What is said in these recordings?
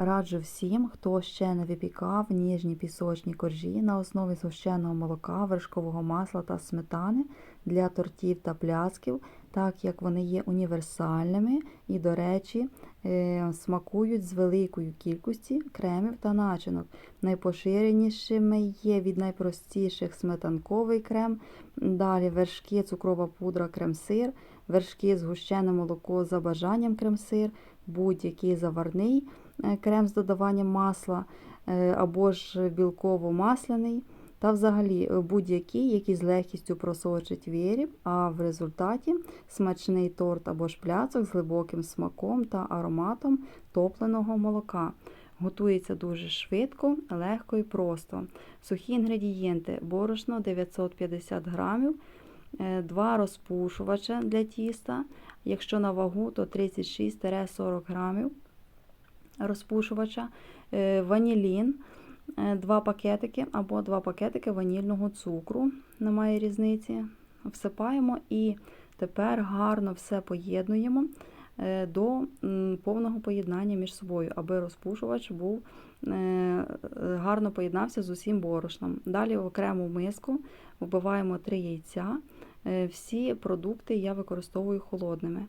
Раджу всім, хто ще не випікав ніжні пісочні коржі на основі згущеного молока, вершкового масла та сметани для тортів та пляцків, так як вони є універсальними і, до речі, е, смакують з великою кількості кремів та начинок. Найпоширенішими є від найпростіших сметанковий крем, далі вершки, цукрова пудра, крем-сир, вершки, згущене молоко за бажанням крем-сир, будь-який заварний крем з додаванням масла е, або ж білково-масляний. Та взагалі е, будь-який, який з легкістю просочить вірів, а в результаті смачний торт або ж пляцок з глибоким смаком та ароматом топленого молока. Готується дуже швидко, легко і просто. Сухі інгредієнти: борошно 950 грамів, е, два розпушувача для тіста. Якщо на вагу, то 36-40 грамів розпушувача, е, ванілін. Е, два пакетики або два пакетики ванільного цукру, немає різниці. Всипаємо і тепер гарно все поєднуємо е, до повного поєднання між собою, аби розпушувач був гарно поєднався з усім борошном. Далі в окрему миску вбиваємо 3 яйця. Всі продукти я використовую холодними.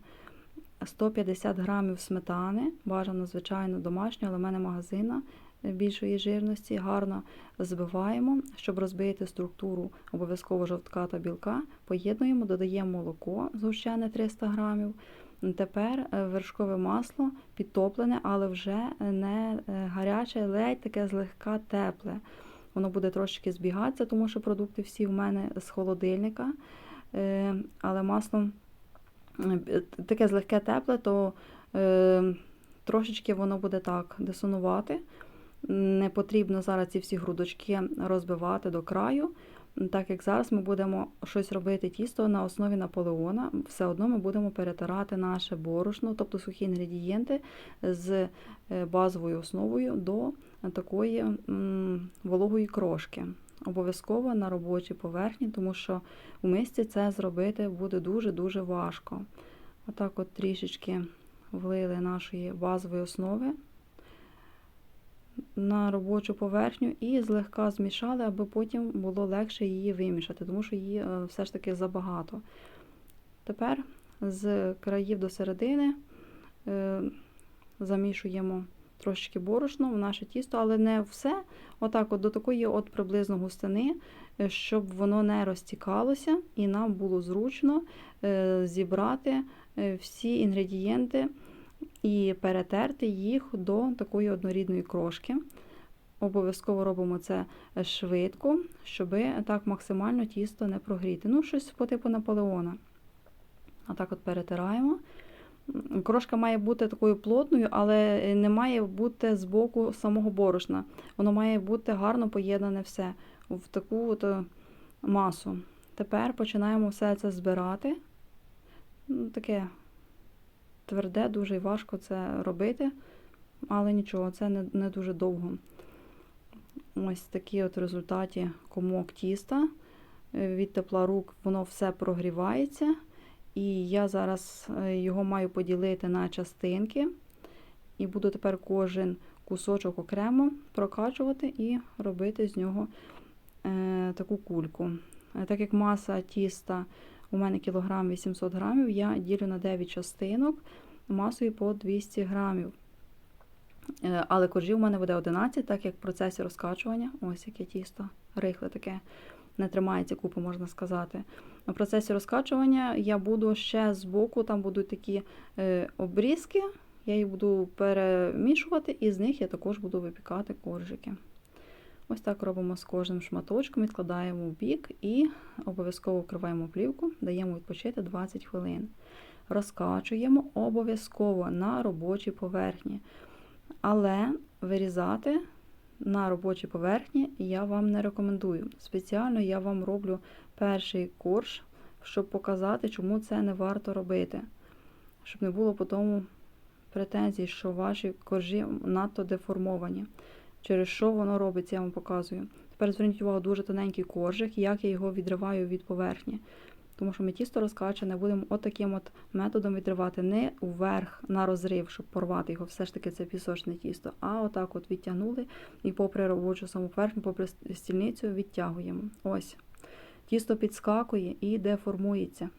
150 грамів сметани, бажано, звичайно, домашню, але в мене магазина більшої жирності, гарно збиваємо, щоб розбити структуру обов'язково жовтка та білка. Поєднуємо, додаємо молоко згущене 300 грамів. Тепер е, вершкове масло підтоплене, але вже не е, гаряче, ледь таке злегка тепле. Воно буде трошки збігатися, тому що продукти всі в мене з холодильника. Е, але масло таке злегке тепле, то трошечки воно буде так десонувати. Не потрібно зараз ці всі грудочки розбивати до краю. Так як зараз ми будемо щось робити тісто на основі наполеона, все одно ми будемо перетирати наше борошно, тобто сухі інгредієнти з е, базовою основою до такої вологої крошки. Обов'язково на робочій поверхні, тому що у мисці це зробити буде дуже-дуже важко. Отак от трішечки влили нашої базової основи на робочу поверхню і злегка змішали, аби потім було легше її вимішати, тому що її е, все ж таки забагато. Тепер з країв до середини е, замішуємо трошечки борошно в наше тісто, але не все. Отак, от до такої от приблизно густини, е, щоб воно не розтікалося, і нам було зручно зібрати всі інгредієнти і перетерти їх до такої однорідної крошки. Обов'язково робимо це швидко, щоб так максимально тісто не прогріти. Ну, щось по типу Наполеона. Отак от перетираємо. Крошка має бути такою плотною, але не має бути з боку самого борошна. Воно має бути гарно поєднане все в таку от масу. Тепер починаємо все це збирати. Таке тверде, дуже важко це робити, але нічого, це не, не дуже довго. Ось такий от результаті комок тіста. Е, від тепла рук воно все прогрівається. І я зараз е, його маю поділити на частинки. І буду тепер кожен кусочок окремо прокачувати і робити з нього е, таку кульку. Е, так як маса тіста у мене кілограм 800 грамів, я ділю на 9 частинок масою по 200 грамів. Е, але коржів у мене буде 11, так як в процесі розкачування, ось яке тісто, рихле таке, не тримається купи, можна сказати. В процесі розкачування я буду ще з боку, там будуть такі е, обрізки, я їх буду перемішувати, і з них я також буду випікати коржики. Ось так робимо з кожним шматочком, відкладаємо в бік і обов'язково вкриваємо плівку, даємо відпочити 20 хвилин. Розкачуємо обов'язково на робочій поверхні. Але вирізати на робочій поверхні я вам не рекомендую. Спеціально я вам роблю перший корж, щоб показати, чому це не варто робити. Щоб не було потім претензій, що ваші коржі надто деформовані. Через що воно робиться, я вам показую. Тепер зверніть увагу, дуже тоненький коржик, як я його відриваю від поверхні. Тому що ми тісто розкачане будемо отаким от методом відривати не вверх на розрив, щоб порвати його, все ж таки це пісочне тісто, а отак от відтягнули і попри робочу саму поверхню, попри стільницю відтягуємо. Ось. Тісто підскакує і деформується.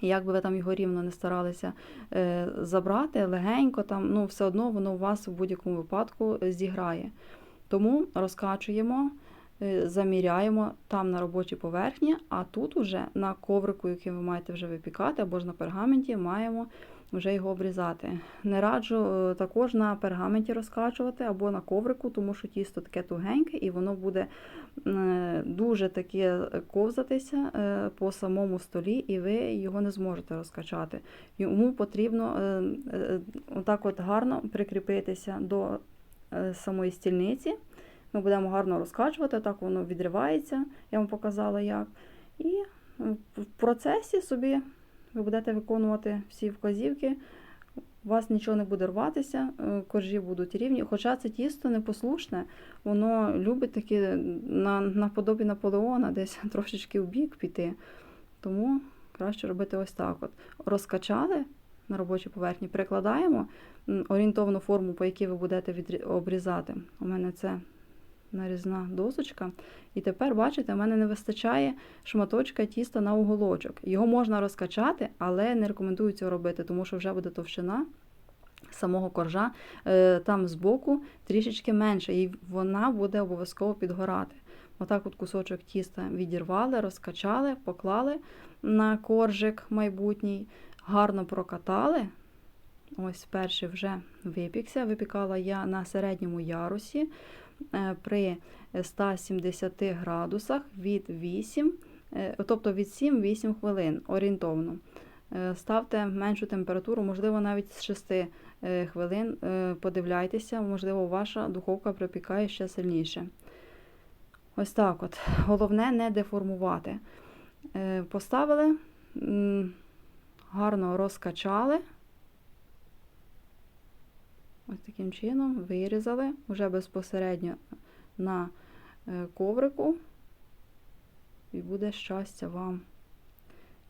Як би ви там його рівно не старалися е, забрати, легенько там, ну все одно воно у вас в будь-якому випадку зіграє. Тому розкачуємо, е, заміряємо там на робочій поверхні, а тут уже на коврику, який ви маєте вже випікати, або ж на пергаменті, маємо вже його обрізати. Не раджу е, також на пергаменті розкачувати або на коврику, тому що тісто таке тугеньке і воно буде е, дуже таке ковзатися е, по самому столі, і ви його не зможете розкачати. Йому потрібно е, е, отак от гарно прикріпитися до е, самої стільниці. Ми будемо гарно розкачувати, так воно відривається, я вам показала як. І в процесі собі ви будете виконувати всі вказівки, у вас нічого не буде рватися, е, коржі будуть рівні. Хоча це тісто непослушне, воно любить таки на, наподобі Наполеона десь трошечки в бік піти. Тому краще робити ось так. от. Розкачали на робочій поверхні, перекладаємо м, орієнтовну форму, по якій ви будете обрізати. У мене це нарізна досочка. І тепер, бачите, в мене не вистачає шматочка тіста на уголочок. Його можна розкачати, але не рекомендую цього робити, тому що вже буде товщина самого коржа е, там збоку трішечки менше, і вона буде обов'язково підгорати. Отак от кусочок тіста відірвали, розкачали, поклали на коржик майбутній, гарно прокатали. Ось перший вже випікся. Випікала я на середньому ярусі при 170 градусах від 8, е, тобто від 7-8 хвилин орієнтовно. Е, Ставте меншу температуру, можливо, навіть з 6 е, хвилин. Е, Подивляйтеся, можливо, ваша духовка припікає ще сильніше. Ось так от. Головне не деформувати. Е, Поставили, гарно розкачали. Ось таким чином вирізали вже безпосередньо на е, коврику, і буде щастя вам.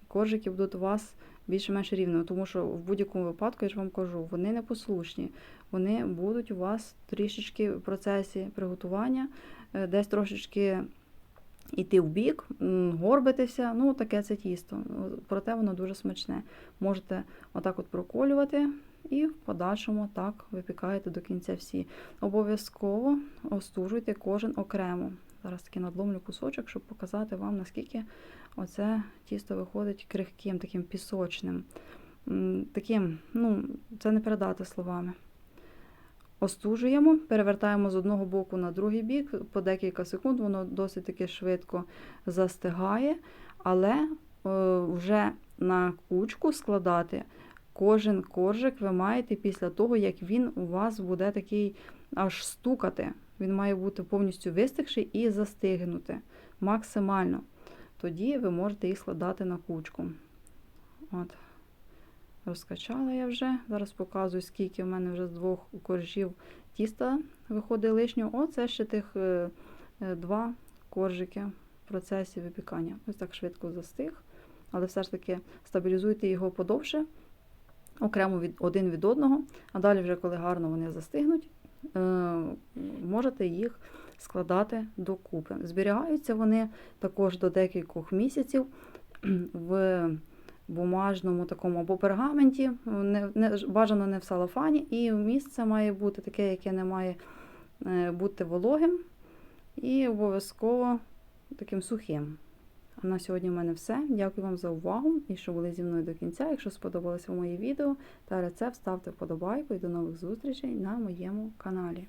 Коржики будуть у вас більш-менш рівно, тому що в будь-якому випадку, я ж вам кажу, вони непослушні. Вони будуть у вас трішечки в процесі приготування, е, десь трошечки йти в бік, горбитися. Ну, таке це тісто. Проте воно дуже смачне. Можете отак от проколювати і в подальшому так випікаєте до кінця всі. Обов'язково остужуйте кожен окремо. Зараз таки надломлю кусочок, щоб показати вам, наскільки оце тісто виходить крихким, таким пісочним. Таким, ну, це не передати словами. Остужуємо, перевертаємо з одного боку на другий бік, по декілька секунд, воно досить таки швидко застигає, але е, вже на кучку складати кожен коржик ви маєте після того, як він у вас буде такий аж стукати. Він має бути повністю вистигший і застигнути максимально. Тоді ви можете їх складати на кучку. От. Розкачала я вже. Зараз показую, скільки в мене вже з двох коржів тіста виходить лишнього. О, це ще тих е, е, два коржики в процесі випікання. Ось так швидко застиг. Але все ж таки стабілізуйте його подовше, окремо від, один від одного. А далі, вже коли гарно вони застигнуть, е, можете їх складати докупи. Зберігаються вони також до декількох місяців в бумажному такому або пергаменті, не, не, бажано не в салофані, і місце має бути таке, яке не має е, бути вологим, і обов'язково таким сухим. На сьогодні в мене все. Дякую вам за увагу і що були зі мною до кінця. Якщо сподобалося моє відео та рецепт, ставте вподобайку і до нових зустрічей на моєму каналі.